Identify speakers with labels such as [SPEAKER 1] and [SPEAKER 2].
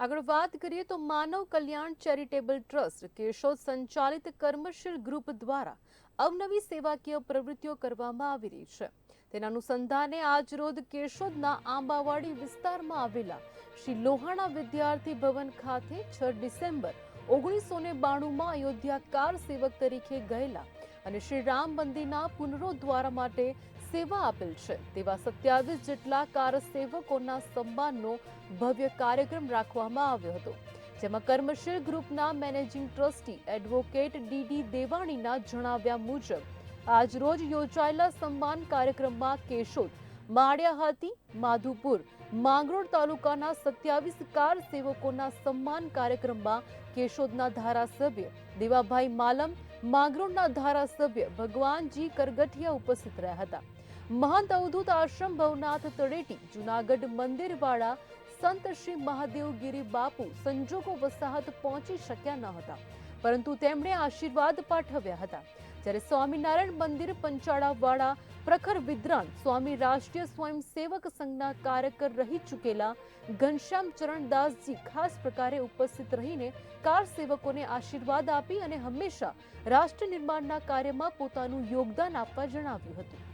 [SPEAKER 1] આગળ વાત કરીએ તો માનવ કલ્યાણ ચેરિટેબલ ટ્રસ્ટ કેશોદ સંચાલિત કર્મશીલ ગ્રુપ દ્વારા અવનવી સેવાકીય પ્રવૃત્તિઓ કરવામાં આવી રહી છે. તેના અનુસંધાને આજરોજ કેશોદના આંબાવાડી વિસ્તારમાં આવેલા શ્રી લોહાણા વિદ્યાર્થી ભવન ખાતે છ ડિસેમ્બર ઓગણીસો ને બાણુંમાં અયોધ્યા કાર સેવક તરીકે ગયેલા અને શ્રી રામ મંદિરના પુનરોદ્ધાર માટે સેવા આપેલ છે. તેવા સત્યાવીસ જેટલા કાર સેવકોના સન્માનનો ભવ્ય કાર્યક્રમ રાખવામાં આવ્યો હતો. જેમાં કર્મશીલ ગ્રુપના મેનેજિંગ ટ્રસ્ટી એડવોકેટ ડીડી દેવાણીના જણાવ્યા મુજબ આજરોજ યોજાયેલા સન્માન કાર્યક્રમમાં કેશોદ માળિયાહાતી માધુપુર, માંગરોળ તાલુકાના સત્યાવીસ કાર સેવકોના સન્માન કાર્યક્રમમાં કેશોદના ધારાસભ્ય દેવાભાઈ માલમ માંગરોળના ધારાસભ્ય ભગવાનજી કરગઠિયા ઉપસ્થિત રહ્યા હતા. મહંત અવધૂત આશ્રમ ભવનાથ તળેટી, જુનાગઢ મંદિરવાળા સંત શ્રી મહાદેવગીરી બાપુ સંજોગો વસાહત પહોંચી શક્યા ન હતા. પરંતુ તેમણે આશીર્વાદ પાઠવ્યા હતા. જ્યારે સ્વામિનારાયણ મંદિર પંચાળાવાળા પ્રખર વિદ્રાન સ્વામી રાષ્ટ્રીય સ્વયંસેવક સંઘના કાર્યકર રહી ચૂકેલા ઘનશ્યામ ચરણદાસજી ખાસ પ્રકારે ઉપસ્થિત રહીને કાર સેવકોને આશીર્વાદ આપી અને હંમેશા રાષ્ટ્ર નિર્માણના કાર્યમાં પોતાનું યોગદાન આપવા જણાવ્યું હતું.